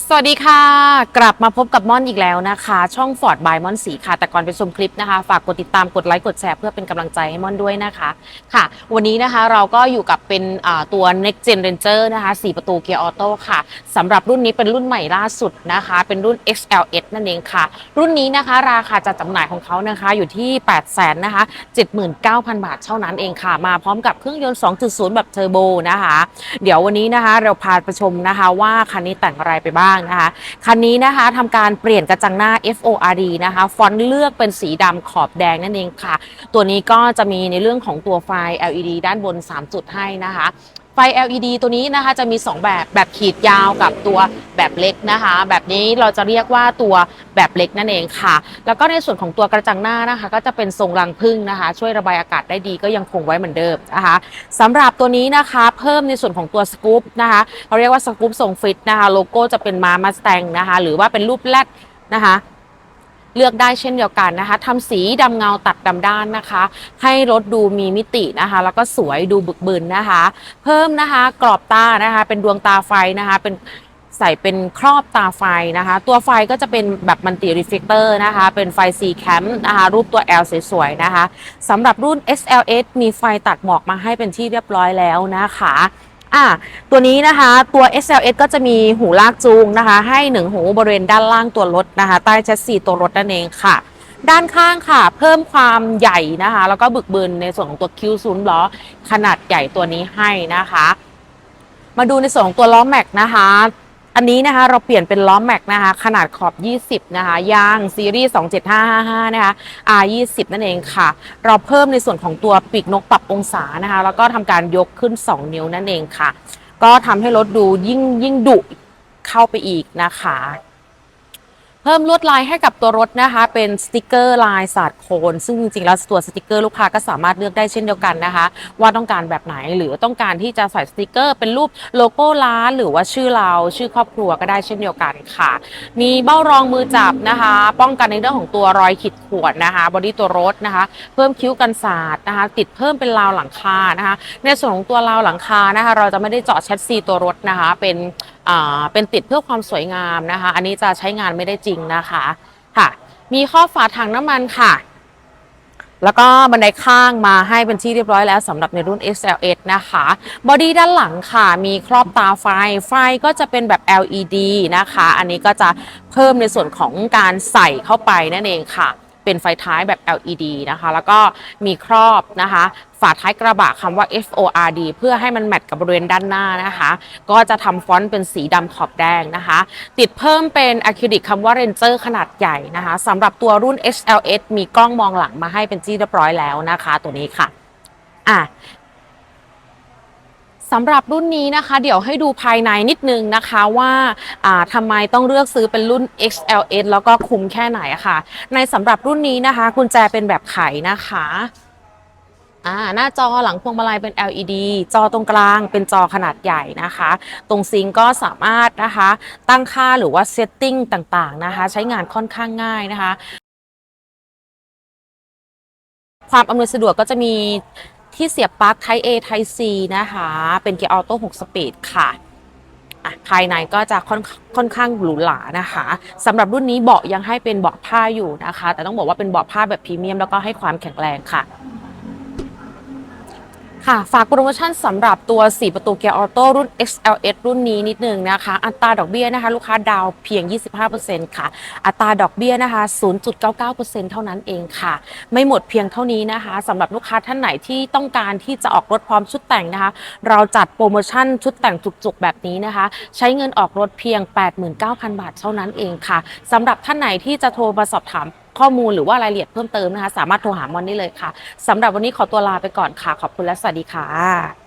สวัสดีค่ะ กลับมาพบกับม่อนอีกแล้วนะคะ ช่องฟอร์ดบายม่อนสีค่ะแต่ก่อนไปชมคลิปนะคะ ฝากกดติดตามกดไลค์กดแชร์เพื่อเป็นกำลังใจให้ม่อนด้วยนะคะค่ะ วันนี้นะคะเราก็อยู่กับเป็นตัว next gen ranger นะคะ 4 ประตูเกียร์ออโต้ค่ะสำหรับรุ่นนี้เป็นรุ่นใหม่ล่าสุดนะคะ เป็นรุ่น XLS นั่นเองค่ะ รุ่นนี้นะคะราคาจัดจำหน่ายของเขานะคะอยู่ที่ 8 0 0 0 0นะคะ79,000 บาทเท่านั้นเองค่ะ มาพร้อมกับเครื่องยนต์ 2.0 แบบเทอร์โบนะคะ เดี๋ยววันนี้นะคะเราพาไปชมนะคะว่าคันนี้แต่งอะไรไปบ้างนะคะ คันนี้นะคะทำการเปลี่ยนกระจังหน้า FORD นะคะ ฟอนต์เลือกเป็นสีดำขอบแดงนั่นเองค่ะ ตัวนี้ก็จะมีในเรื่องของตัวไฟ LED ด้านบน 3 จุดให้นะคะ ไฟ LED ตัวนี้นะคะจะมี 2 แบบแบบขีดยาวกับตัวแบบเล็กนะคะ แบบนี้เราจะเรียกว่าตัวแบบเล็กนั่นเองค่ะ แล้วก็ในส่วนของตัวกระจังหน้านะคะ ก็จะเป็นทรงรังพึ่งนะคะ ช่วยระบายอากาศได้ดีก็ยังคงไว้เหมือนเดิมนะคะสำหรับตัวนี้นะคะเพิ่มในส่วนของตัวสกู๊ปนะคะเขาเรียกว่าสกู๊ปทรงฟิตนะคะโลโก้จะเป็นมามาสแตงนะคะหรือว่าเป็นรูปแรดนะคะ เลือกได้เช่นเดียวกันนะคะทำสีดำเงาตัดดำด้านนะคะ ให้รถดูมีมิตินะคะ แล้วก็สวยดูบึกบึนนะคะ เพิ่มนะคะกรอบตานะคะ เป็นดวงตาไฟนะคะเป็นใส่เป็นครอบตาไฟนะคะ ตัวไฟก็จะเป็นแบบมันติรีเฟกเตอร์นะคะ เป็นไฟ C cam นะคะรูปตัว L สวยๆนะคะสำหรับรุ่น SLS มีไฟตัดหมอกมาให้เป็นที่เรียบร้อยแล้วนะคะ อะตัวนี้นะคะตัว SLS ก็จะมีหูลากจูงนะคะ ให้หนึ่งหูบริเวณด้านล่างตัวรถนะคะ ใต้แชสซีตัวรถนั่นเองค่ะ ด้านข้างค่ะ เพิ่มความใหญ่นะคะ แล้วก็บึกบึนในส่วนของตัวคิวซูนล้อขนาดใหญ่ตัวนี้ให้นะคะ มาดูในส่วนของตัวล้อแม็กนะคะ อันนี้นะคะเราเปลี่ยนเป็นล้อแม็กนะคะขนาดขอบ 20 นะคะยางซีรีส์ 27555 นะคะ R20 นั่นเองค่ะ เราเพิ่มในส่วนของตัวปีกนกปรับองศานะคะ แล้วก็ทำการยกขึ้น 2 นิ้วนั่นเองค่ะ ก็ทำให้รถดูยิ่งยิ่งดุเข้าไปอีกนะคะ เพิ่มลวดลายให้กับตัวรถนะคะ เป็นสติกเกอร์ลายสาดโคน ซึ่งจริงๆแล้วตัวสติกเกอร์ลูกค้าก็สามารถเลือกได้เช่นเดียวกันนะคะ ว่าต้องการแบบไหนหรือต้องการที่จะใส่สติกเกอร์เป็นรูปโลโก้ร้านหรือว่าชื่อเราชื่อครอบครัวก็ได้เช่นเดียวกันค่ะ มีเบ้ารองมือจับนะคะ ป้องกันในเรื่องของตัวรอยขีดข่วนนะคะบอดี้ตัวรถนะคะ เพิ่มคิ้วกันสาดนะคะ ติดเพิ่มเป็นราวหลังคานะคะ ในส่วนของตัวราวหลังคานะคะ เราจะไม่ได้เจาะแชสซีตัวรถนะคะ เป็นเป็นติดเพื่อความสวยงามนะคะ อันนี้จะใช้งานไม่ได้จริงนะคะค่ะ มีข้อฝาถังน้ำมันค่ะ แล้วก็บันไดข้างมาให้เป็นที่เรียบร้อยแล้วสำหรับในรุ่น XLS นะคะบอดี้ด้านหลังค่ะ มีครอบตาไฟ ไฟก็จะเป็นแบบ LED นะคะ อันนี้ก็จะเพิ่มในส่วนของการใส่เข้าไปนั่นเองค่ะ เป็นไฟท้ายแบบ LED นะคะ แล้วก็มีครอบนะคะ ฝาท้ายกระบะคำว่า FORD เพื่อให้มันแมทกับบริเวณด้านหน้านะคะ ก็จะทำฟอนต์เป็นสีดำขอบแดงนะคะ ติดเพิ่มเป็นอะคริลิกคำว่า Ranger ขนาดใหญ่นะคะสำหรับตัวรุ่น HLS มีกล้องมองหลังมาให้เป็นจี้เรียบร้อยแล้วนะคะ ตัวนี้ค่ะอะ สำหรับรุ่นนี้นะคะ เดี๋ยวให้ดูภายในนิดนึงนะคะว่าาทำไมต้องเลือกซื้อเป็นรุ่น XLS แล้วก็คุ้มแค่ไหนะค่ะ ในสำหรับรุ่นนี้นะคะกุญแจเป็นแบบไขนะคะอ่าหน้าจอหลังพวงมาลัยเป็น LED จอตรงกลางเป็นจอขนาดใหญ่นะคะ ตรงซิงก์ก็สามารถนะคะ ตั้งค่าหรือว่าเซตติ้งต่างๆนะคะ ใช้งานค่อนข้างง่ายนะคะ ความอำนวยสะดวกก็จะมี ที่เสียบปลั๊ก Type A Type C นะคะ เป็นเกียร์ออโต้6สปีดค่ะอะภายในก็จะค่อนค่อนข้างหรูหรานะคะสำหรับรุ่นนี้เบาะยังให้เป็นเบาะผ้าอยู่นะคะ แต่ต้องบอกว่าเป็นเบาะผ้าแบบพรีเมียมแล้วก็ให้ความแข็งแรงค่ะ ค่ะ ฝากโปรโมชั่นสำหรับตัว 4 ประตูเกียร์ออโต้รุ่น XLS รุ่นนี้นิดนึงนะคะ อัตราดอกเบี้ยนะคะ ลูกค้าดาวเพียง 25%ค่ะ อัตราดอกเบี้ยนะคะ 0.99%เท่านั้นเองค่ะ ไม่หมดเพียงเท่านี้นะคะสำหรับลูกค้าท่านไหนที่ต้องการที่จะออกรถพร้อมชุดแต่งนะคะ เราจัดโปรโมชั่นชุดแต่งจุกๆแบบนี้นะคะ ใช้เงินออกรถเพียง 89,000 บาทเท่านั้นเองค่ะสำหรับท่านไหนที่จะโทรมาสอบถาม ข้อมูลหรือว่ารายละเอียดเพิ่มเติมนะคะ สามารถโทรหามอนได้เลยค่ะสำหรับวันนี้ขอตัวลาไปก่อนค่ะ ขอบคุณและสวัสดีค่ะ